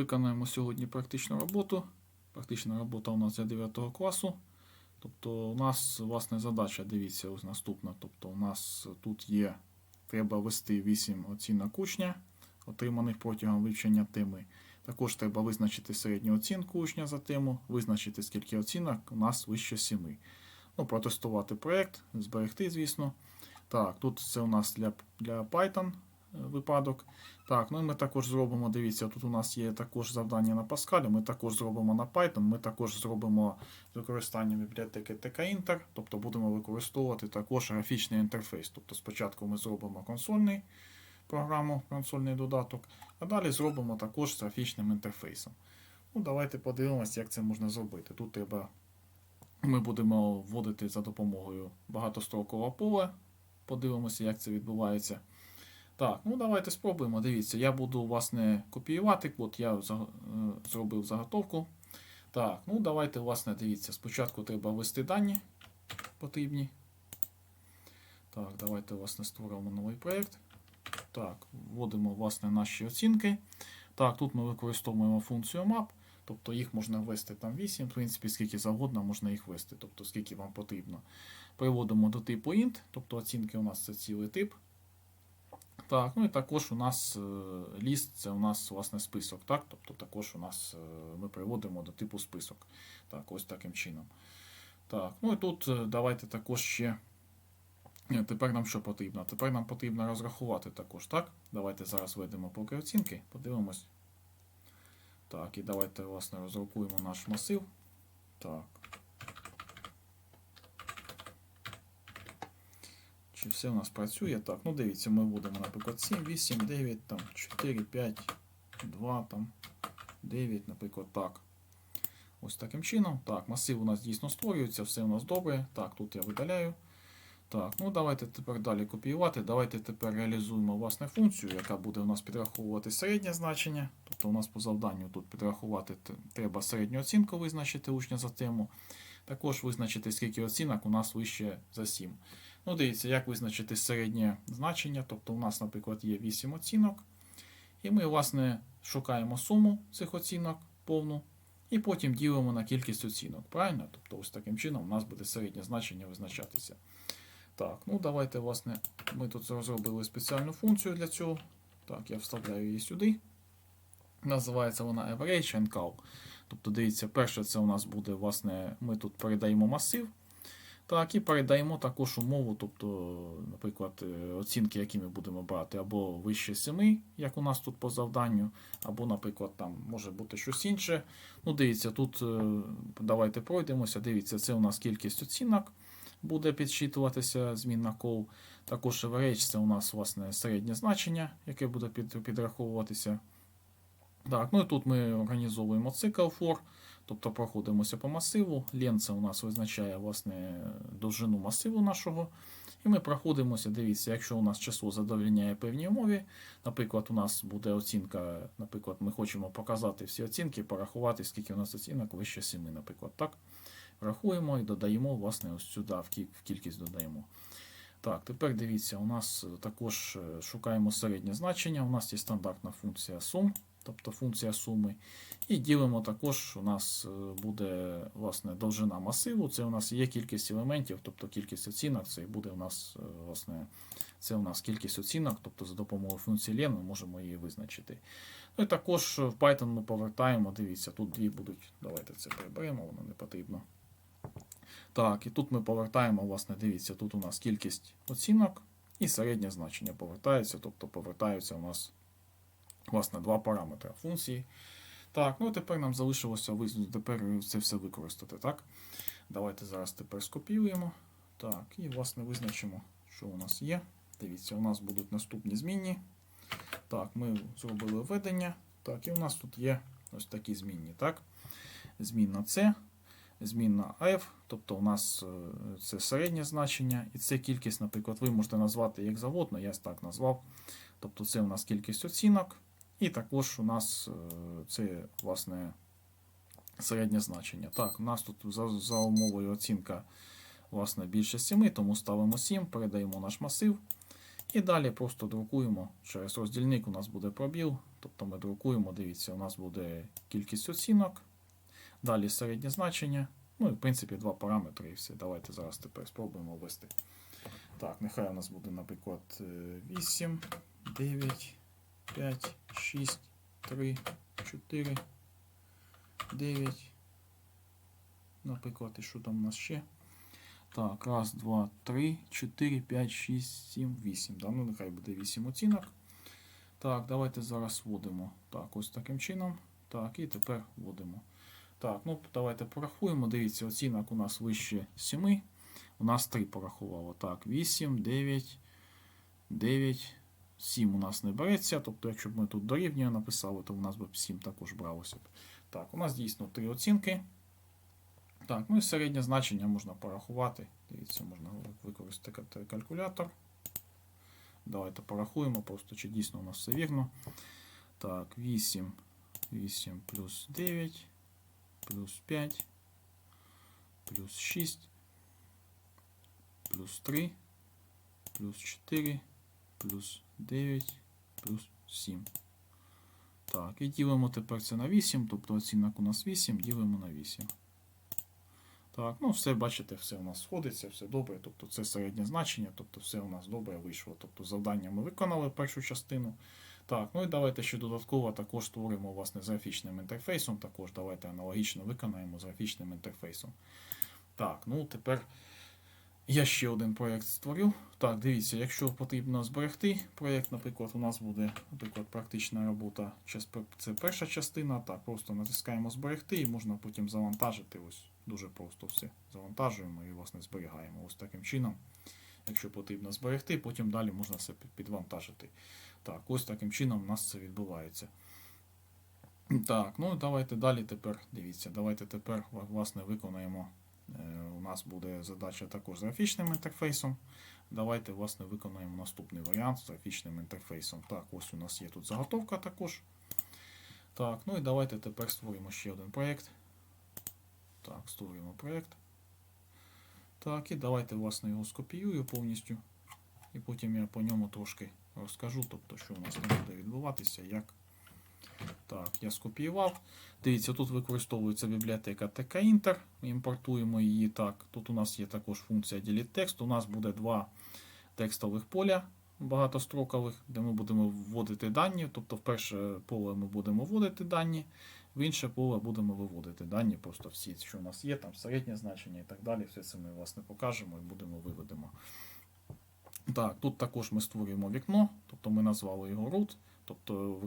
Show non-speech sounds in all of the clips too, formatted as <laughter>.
виконаємо сьогодні практичну роботу. Практична робота у нас для 9 класу. Тобто у нас власне задача, дивіться, ось наступна. Тобто у нас тут є, треба ввести 8 оцінок учня, отриманих протягом вивчення теми. Також треба визначити середню оцінку учня за тему, визначити скільки оцінок у нас вище 7. Ну, протестувати проєкт, зберегти, звісно. Так, тут це у нас для, для Python випадок. Так, ну і ми також зробимо, дивіться, тут у нас є також завдання на Pascal, ми також зробимо на Python, ми також зробимо з бібліотеки TK-Inter, тобто будемо використовувати також графічний інтерфейс. Тобто спочатку ми зробимо консольний програму, консольний додаток, а далі зробимо також з графічним інтерфейсом. Ну, Давайте подивимося, як це можна зробити. Тут треба, ми будемо вводити за допомогою багатострокового поля. Подивимося, як це відбувається. Так, ну давайте спробуємо. Дивіться, я буду власне копіювати код, я е, зробив заготовку. Так, ну давайте, власне, дивіться. Спочатку треба ввести дані потрібні. Так, давайте, власне, створимо новий проєкт. Так, вводимо, власне, наші оцінки. Так, тут ми використовуємо функцію map, тобто їх можна ввести там 8, в принципі, скільки завгодно можна їх ввести, тобто скільки вам потрібно. Переводимо до типу int, тобто оцінки у нас це цілий тип. Так, ну і також у нас е, ліст, це у нас власне список. Так? Тобто також у нас е, ми приводимо до типу список. Так, ось таким чином. Так, ну і тут е, давайте також ще. Тепер нам що потрібно? Тепер нам потрібно розрахувати також, так? Давайте зараз введемо поки оцінки, подивимось. Так, і давайте, власне, розрахуємо наш масив. Так. Чи все у нас працює? Так, ну дивіться, ми вводимо, наприклад, 7, 8, 9, там, 4, 5, 2, там, 9, наприклад, так. Ось таким чином. Так, масив у нас дійсно створюється, все у нас добре. Так, тут я видаляю. Так, ну давайте тепер далі копіювати. Давайте тепер реалізуємо власне функцію, яка буде у нас підраховувати середнє значення. Тобто у нас по завданню тут підрахувати треба середню оцінку визначити учня за тему. Також визначити, скільки оцінок у нас вище за 7. Ну, дивіться, як визначити середнє значення. Тобто у нас, наприклад, є 8 оцінок. І ми, власне, шукаємо суму цих оцінок повну. І потім ділимо на кількість оцінок. Правильно? Тобто, ось таким чином у нас буде середнє значення визначатися. Так, ну давайте, власне, ми тут розробили спеціальну функцію для цього. Так, я вставляю її сюди. Називається вона average and call. Тобто, дивіться, перше, це у нас буде, власне, ми тут передаємо масив. Так, і передаємо також умову, тобто, наприклад, е, оцінки, які ми будемо брати, або вище 7, як у нас тут по завданню, або, наприклад, там може бути щось інше. Ну, дивіться, тут е, давайте пройдемося. Дивіться, це у нас кількість оцінок буде підсчитуватися змінна кол. Також average це у нас власне середнє значення, яке буде підраховуватися. Так, ну і тут ми організовуємо цикл for, тобто проходимося по масиву. Len це у нас визначає власне довжину масиву нашого. І ми проходимося, дивіться, якщо у нас число задовольняє певній умові, наприклад, у нас буде оцінка, наприклад, ми хочемо показати всі оцінки, порахувати, скільки у нас оцінок вище 7, наприклад, так. Рахуємо і додаємо, власне, ось сюди в кількість додаємо. Так, тепер дивіться, у нас також е, шукаємо середнє значення. У нас є стандартна функція сум, тобто функція суми. І ділимо також, у нас е, буде власне, довжина масиву. Це у нас є кількість елементів, тобто кількість оцінок. Це буде у нас е, власне, це у нас кількість оцінок, тобто за допомогою функції len ми можемо її визначити. Ну і також в Python ми повертаємо, дивіться, тут дві будуть. Давайте це приберемо, воно не потрібно. Так, і тут ми повертаємо, власне, дивіться, тут у нас кількість оцінок і середнє значення повертається, тобто повертаються у нас власне два параметри функції. Так, ну тепер нам залишилося тепер це все використати. Так? Давайте зараз тепер скопіюємо. Так, і власне визначимо, що у нас є. Дивіться, у нас будуть наступні змінні. Так, ми зробили введення. Так, і у нас тут є ось такі змінні. Так? Змінна C, змінна F, тобто у нас е, це середнє значення, і це кількість, наприклад, ви можете назвати як завгодно, я так назвав. Тобто це у нас кількість оцінок, і також у нас е, це власне середнє значення. Так, у нас тут за, за умовою оцінка власне більше 7, тому ставимо 7, передаємо наш масив. І далі просто друкуємо. Через роздільник у нас буде пробіл. Тобто ми друкуємо, дивіться, у нас буде кількість оцінок. Далі середнє значення. Ну і в принципі два параметри і все. Давайте зараз тепер спробуємо ввести. Так, нехай у нас буде, наприклад, е, 8, 9, 5, 6, 3, 4, 9. Наприклад, і що там у нас ще? Так, раз, два, три, 4, 5, 6, 7, 8. Да, ну нехай буде 8 оцінок. Так, давайте зараз вводимо. Так, ось таким чином. Так, і тепер вводимо. Так, ну давайте порахуємо. Дивіться, оцінок у нас вище 7. У нас 3 порахувало. Так, 8, 9, 9, 7 у нас не береться. Тобто, якщо б ми тут дорівнює написали, то у нас би 7 також бралося б. Так, у нас дійсно 3 оцінки. Так, ну і середнє значення можна порахувати. Дивіться, можна використати калькулятор. Давайте порахуємо, просто чи дійсно у нас все вірно. Так, 8, 8 плюс 9, плюс 5, плюс 6, плюс 3, плюс 4, плюс 9, плюс 7. Так, і ділимо тепер це на 8, тобто оцінок у нас 8, ділимо на 8. Так, ну все, бачите, все у нас сходиться, все добре. Тобто це середнє значення, тобто все у нас добре вийшло. Тобто завдання ми виконали першу частину. Так, ну і давайте ще додатково також створимо власне з графічним інтерфейсом. Також давайте аналогічно виконаємо з графічним інтерфейсом. Так, ну тепер я ще один проєкт створив. Так, дивіться, якщо потрібно зберегти проєкт, наприклад, у нас буде наприклад, практична робота. Це перша частина. Так, просто натискаємо зберегти і можна потім завантажити. Ось дуже просто все. Завантажуємо і власне зберігаємо. Ось таким чином. Якщо потрібно зберегти, потім далі можна все підвантажити. Так, ось таким чином у нас це відбувається. Так, ну давайте далі тепер. Дивіться, давайте тепер власне виконаємо. Е, у нас буде задача також з графічним інтерфейсом. Давайте власне виконаємо наступний варіант з графічним інтерфейсом. Так, ось у нас є тут заготовка також. Так, ну і давайте тепер створимо ще один проєкт. Так, створюємо проєкт. Так, і давайте власне його скопіюю повністю. І потім я по ньому трошки розкажу, тобто, що у нас не буде відбуватися, як. Так, я скопіював. Дивіться, тут використовується бібліотека TK-Inter. Імпортуємо її так. Тут у нас є також функція Delete Text. У нас буде два текстових поля багатострокових, де ми будемо вводити дані. Тобто, в перше поле ми будемо вводити дані, в інше поле будемо виводити дані. Просто всі, що у нас є, там середнє значення і так далі. Все це ми власне покажемо і будемо виведемо. Так, тут також ми створюємо вікно, тобто ми назвали його root. Тобто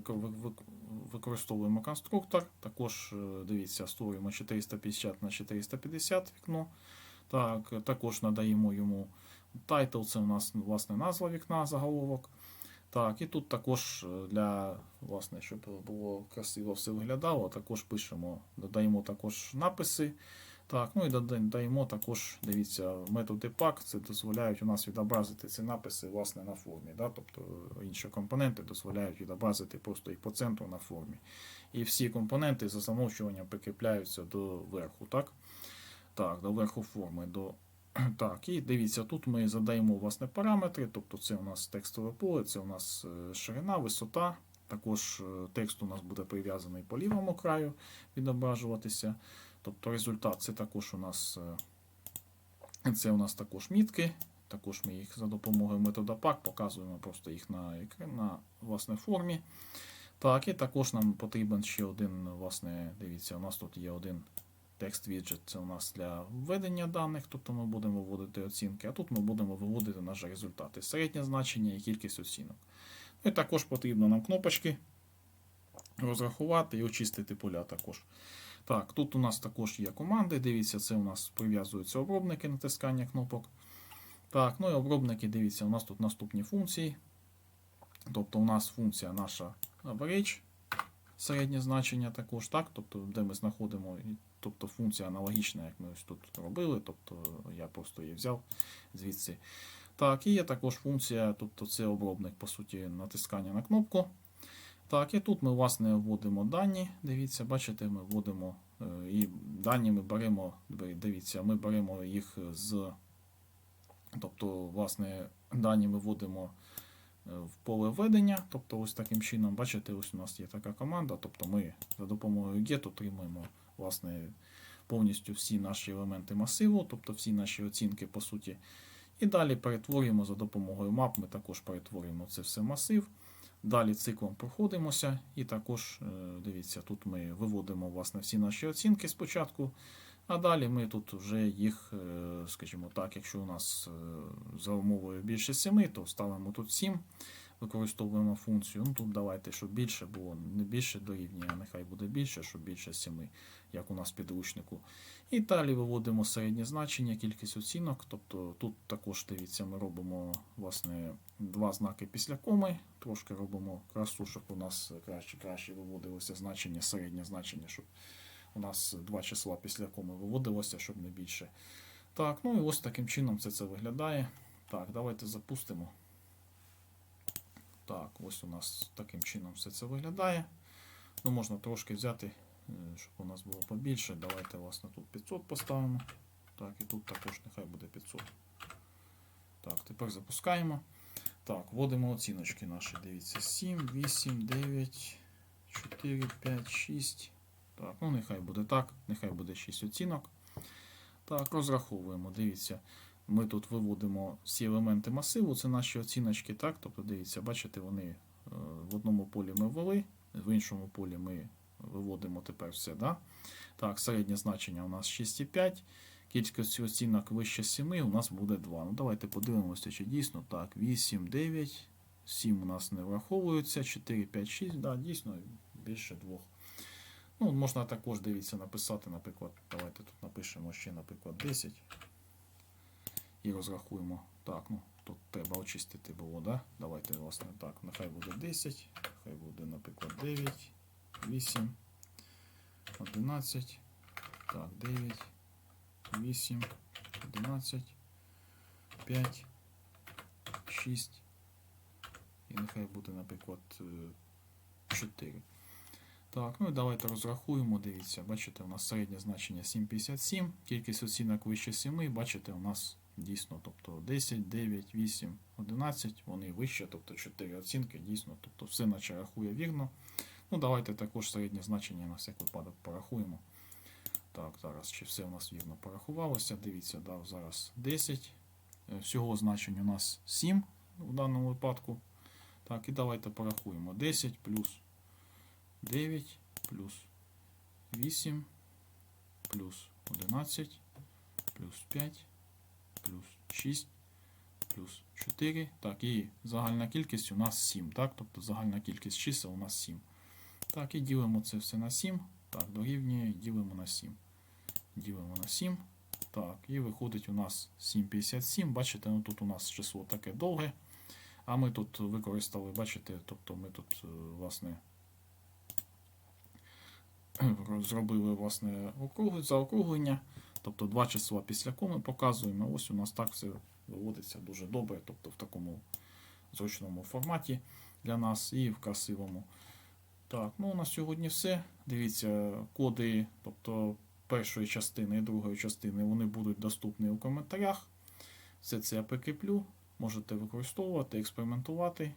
використовуємо конструктор. Також, е, дивіться, створюємо 450 на 450 вікно. Так, Також надаємо йому title, це у нас власне назва вікна, заголовок. Так, І тут також е, для, власне, щоб було красиво все виглядало, також пишемо, додаємо також написи. Так, ну і додаємо також, дивіться, методи PAC, це дозволяють у нас відобразити ці написи власне на формі. Да? Тобто інші компоненти дозволяють відобразити просто їх по центру на формі. І всі компоненти за замовчуванням прикріпляються до верху. Так, так до верху форми. До... <clears throat> Так, І дивіться, тут ми задаємо власне параметри, тобто це у нас текстове поле, це у нас е, ширина, висота. Також е, текст у нас буде прив'язаний по лівому краю відображуватися. Тобто результат це також у нас е, це у нас також мітки. Також ми їх за допомогою метода PAC показуємо просто їх на на власне, формі. Так, І також нам потрібен ще один, власне, дивіться, у нас тут є один текст віджит це у нас для введення даних, тобто ми будемо вводити оцінки, а тут ми будемо виводити наші результати. Середнє значення і кількість оцінок. Ну І також потрібно нам кнопочки розрахувати і очистити поля також. Так, тут у нас також є команди. Дивіться, це у нас прив'язуються обробники натискання кнопок. Так, ну і обробники, дивіться, у нас тут наступні функції. Тобто у нас функція наша average, середнє значення також, так, тобто, де ми знаходимо, тобто функція аналогічна, як ми ось тут робили. Тобто я просто її взяв звідси. Так, і є також функція, тобто це обробник, по суті, натискання на кнопку. Так, і тут ми, власне, вводимо дані. Дивіться, бачите, ми вводимо е, і дані ми беремо, дивіться, ми беремо їх з. Тобто, власне, дані ми вводимо в поле введення. Тобто, ось таким чином, бачите, ось у нас є така команда. Тобто ми за допомогою get отримуємо власне, повністю всі наші елементи масиву, тобто всі наші оцінки по суті. І далі перетворюємо за допомогою map, ми також перетворюємо це все масив. Далі циклом проходимося, і також, е, дивіться, тут ми виводимо власне, всі наші оцінки спочатку, а далі ми тут вже їх, е, скажімо так, якщо у нас е, за умовою більше 7, то ставимо тут 7, використовуємо функцію. Ну тут давайте, щоб більше було, не більше дорівнює, а нехай буде більше, щоб більше 7, як у нас в підручнику. І далі виводимо середнє значення, кількість оцінок. Тобто тут також дивіться, ми робимо власне два знаки після коми. Трошки робимо красу, щоб у нас краще краще виводилося значення, середнє значення, щоб у нас два числа після коми виводилося, щоб не більше. Так, ну і ось таким чином це це виглядає. Так, давайте запустимо. Так, ось у нас таким чином все це виглядає. Ну, можна трошки взяти, е, щоб у нас було побільше. Давайте, власне, тут 500 поставимо. Так, і тут також нехай буде 500. Так, тепер запускаємо. Так, вводимо оціночки наші. Дивіться, 7, 8, 9, 4, 5, 6. Так, ну нехай буде так, нехай буде 6 оцінок. Так, розраховуємо. Дивіться, ми тут виводимо всі елементи масиву, це наші оціночки. Так, тобто, дивіться, бачите, вони е, в одному полі ми ввели, в іншому полі ми виводимо тепер все. Да? Так, середнє значення у нас 6,5. Кількість оцінок вище 7 у нас буде 2. Ну, давайте подивимося, чи дійсно так. 8, 9, 7 у нас не враховується, 4, 5, 6, да, дійсно більше 2. Ну, можна також, дивіться, написати, наприклад, давайте тут напишемо ще, наприклад, 10. І розрахуємо. Так, ну, тут треба очистити було, да? Давайте, власне, так, нехай буде 10, нехай буде, наприклад, 9, 8, 11, так, 9. 8, 11, 5, 6. І нехай буде, наприклад, е, 4. Так, ну і давайте розрахуємо. Дивіться, бачите, у нас середнє значення 7,57. Кількість оцінок вище 7. Бачите, у нас дійсно, тобто 10, 9, 8, 11, вони вище, тобто 4 оцінки, дійсно, тобто все наче рахує вірно. Ну, давайте також середнє значення на всяк випадок порахуємо. Так, зараз чи все у нас вірно порахувалося. Дивіться, дав зараз 10. Е, Всього значень у нас 7 в даному випадку. Так, і давайте порахуємо. 10 плюс 9 плюс 8 плюс 11 плюс 5 плюс 6 плюс 4. Так, і загальна кількість у нас 7. Так, тобто загальна кількість чисел у нас 7. Так, і ділимо це все на 7. Так, дорівнює, ділимо на 7. Ділимо на 7. Так, і виходить у нас 7,57. Бачите, ну тут у нас число таке довге. А ми тут використали, бачите, тобто ми тут, е, власне, <clears throat> зробили власне округ- заокруглення. Тобто два числа після коми показуємо. Ось у нас так все виводиться дуже добре, тобто в такому зручному форматі для нас і в красивому. Так, ну на сьогодні все. Дивіться, коди, тобто першої частини і другої частини, вони будуть доступні у коментарях. Все це я прикріплю. Можете використовувати, експериментувати.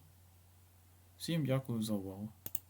Всім дякую за увагу.